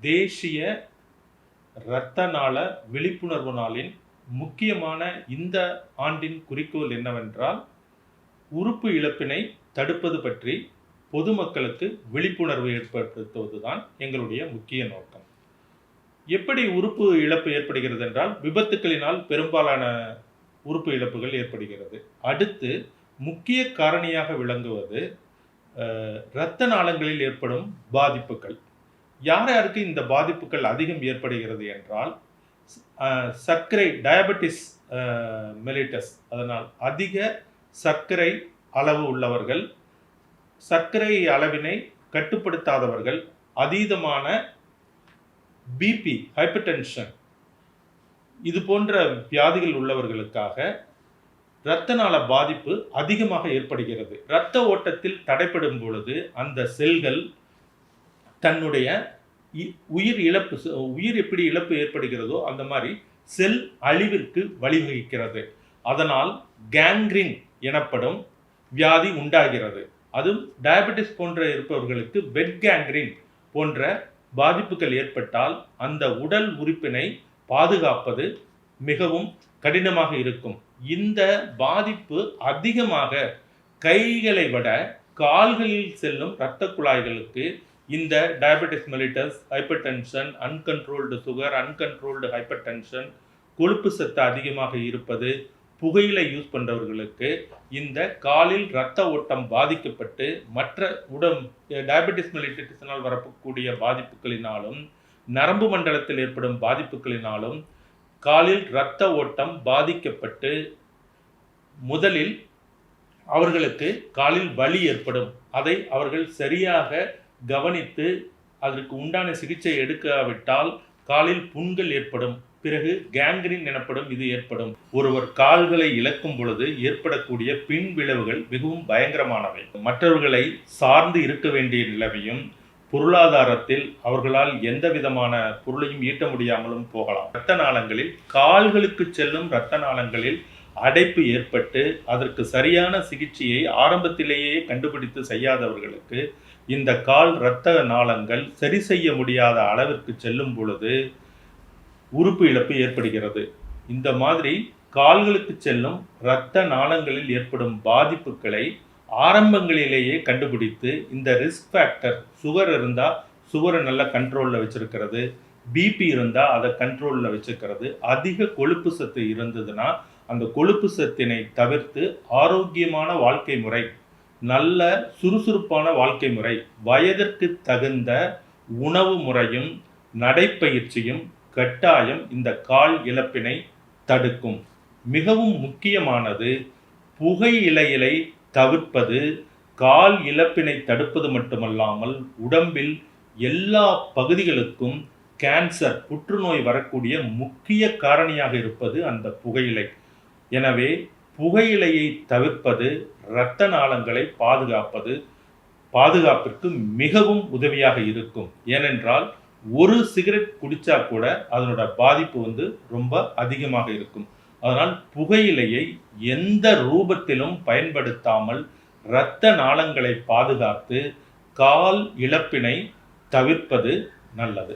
தேசிய இரத்த நாள விழிப்புணர்வு நாளின் முக்கியமான இந்த ஆண்டின் குறிக்கோள் என்னவென்றால் உறுப்பு இழப்பினை தடுப்பது பற்றி பொதுமக்களுக்கு விழிப்புணர்வு ஏற்படுத்துவதுதான் எங்களுடைய முக்கிய நோக்கம். எப்படி உறுப்பு இழப்பு ஏற்படுகிறது என்றால் விபத்துக்களினால் பெரும்பாலான உறுப்பு இழப்புகள் ஏற்படுகிறது. அடுத்து முக்கிய காரணியாக விளங்குவது இரத்த நாளங்களில் ஏற்படும் பாதிப்புகள். யார் யாருக்கு இந்த பாதிப்புகள் அதிகம் ஏற்படுகிறது என்றால் சர்க்கரை டயபெட்டிஸ் மெலிட்டஸ் அதனால் அதிக சர்க்கரை அளவு உள்ளவர்கள் சர்க்கரை அளவினை கட்டுப்படுத்தாதவர்கள் அதீதமான பிபி ஹைப்பர்டென்ஷன் இது போன்ற வியாதிகள் உள்ளவர்களுக்காக இரத்த நாள பாதிப்பு அதிகமாக ஏற்படுகிறது. இரத்த ஓட்டத்தில் தடைப்படும் பொழுது அந்த செல்கள் தன்னுடைய உயிர் இழப்பு செ- உயிர் எப்படி இழப்பு ஏற்படுகிறதோ அந்த மாதிரி செல் அழிவிற்கு வழிவகுக்கிறது. அதனால் கேங்க்ரின் எனப்படும் வியாதி உண்டாகிறது. அதுவும் டயபெட்டிஸ் போன்ற இருப்பவர்களுக்கு பெட் கேங்க்ரின் போன்ற பாதிப்புகள் ஏற்பட்டால் அந்த உடல் உறுப்பினை பாதுகாப்பது மிகவும் கடினமாக இருக்கும். இந்த பாதிப்பு அதிகமாக கைகளை விட கால்களில் செல்லும் இரத்த குழாய்களுக்கு இந்த diabetes mellitus hypertension uncontrolled sugar uncontrolled hypertension கொழுப்பு சத்து அதிகமாக இருப்பது புகையிலை யூஸ் பண்ணுறவர்களுக்கு இந்த காலில் இரத்த ஓட்டம் பாதிக்கப்பட்டு மற்ற உடம் டயபெட்டிஸ் மெலிட்டிஸினால் வரக்கூடிய பாதிப்புகளினாலும் நரம்பு மண்டலத்தில் ஏற்படும் பாதிப்புகளினாலும் காலில் இரத்த ஓட்டம் பாதிக்கப்பட்டு முதலில் அவர்களுக்கு காலில் வலி ஏற்படும். அதை அவர்கள் சரியாக கவனித்து அதற்கு உண்டான சிகிச்சை எடுக்காவிட்டால் காலில் புண்கள் ஏற்படும். பிறகு கேங்கரின் எனப்படும் இது ஏற்படும். ஒருவர் கால்களை இழக்கும் பொழுது ஏற்படக்கூடிய பின் விளைவுகள் மிகவும் பயங்கரமானவை. மற்றவர்களை சார்ந்து இருக்க வேண்டிய நிலைமையும் பொருளாதாரத்தில் அவர்களால் எந்த விதமான பொருளையும் ஈட்ட முடியாமலும் போகலாம். இரத்த நாளங்களில் கால்களுக்கு செல்லும் இரத்த நாளங்களில் அடைப்பு ஏற்பட்டு அதற்கு சரியான சிகிச்சையை ஆரம்பத்திலேயே கண்டுபிடித்து செய்யாதவர்களுக்கு இந்த கால் இரத்த நாளங்கள் சரி செய்ய முடியாத அளவிற்கு செல்லும் பொழுது உறுப்பு இழப்பு ஏற்படுகிறது. இந்த மாதிரி கால்களுக்கு செல்லும் இரத்த நாளங்களில் ஏற்படும் பாதிப்புகளை ஆரம்பங்களிலேயே கண்டுபிடித்து இந்த ரிஸ்க் ஃபேக்டர் சுகர் இருந்தால் சுகரை நல்ல கண்ட்ரோலில் வச்சுருக்கிறது. பிபி இருந்தால் அதை கண்ட்ரோலில் வச்சுக்கிறது அதிக கொழுப்பு சத்து இருந்ததுன்னா அந்த கொழுப்பு சத்தினை தவிர்த்து ஆரோக்கியமான வாழ்க்கை முறை நல்ல சுறுசுறுப்பான வாழ்க்கை முறை. வயதிற்கு தகுந்த உணவு முறையும் நடைப்பயிற்சியும் கட்டாயம் இந்த கால் இழப்பினை தடுக்கும். மிகவும் முக்கியமானது புகையிலையிலை தவிர்ப்பது கால் இழப்பினை தடுப்பது மட்டுமல்லாமல் உடம்பில் எல்லா பகுதிகளுக்கும் கேன்சர் புற்றுநோய் வரக்கூடிய முக்கிய காரணியாக இருப்பது அந்த புகையிலை எனவே புகையிலையை தவிர்ப்பது இரத்த நாளங்களை பாதுகாப்பது பாதுகாப்பிற்கு மிகவும் உதவியாக இருக்கும். ஏனென்றால் ஒரு சிகரெட் குடித்தா கூட அதனோட பாதிப்பு வந்து ரொம்ப அதிகமாக இருக்கும். அதனால் புகையிலையை எந்த ரூபத்திலும் பயன்படுத்தாமல் இரத்த நாளங்களை பாதுகாத்து கால் இழப்பினை தவிர்ப்பது நல்லது.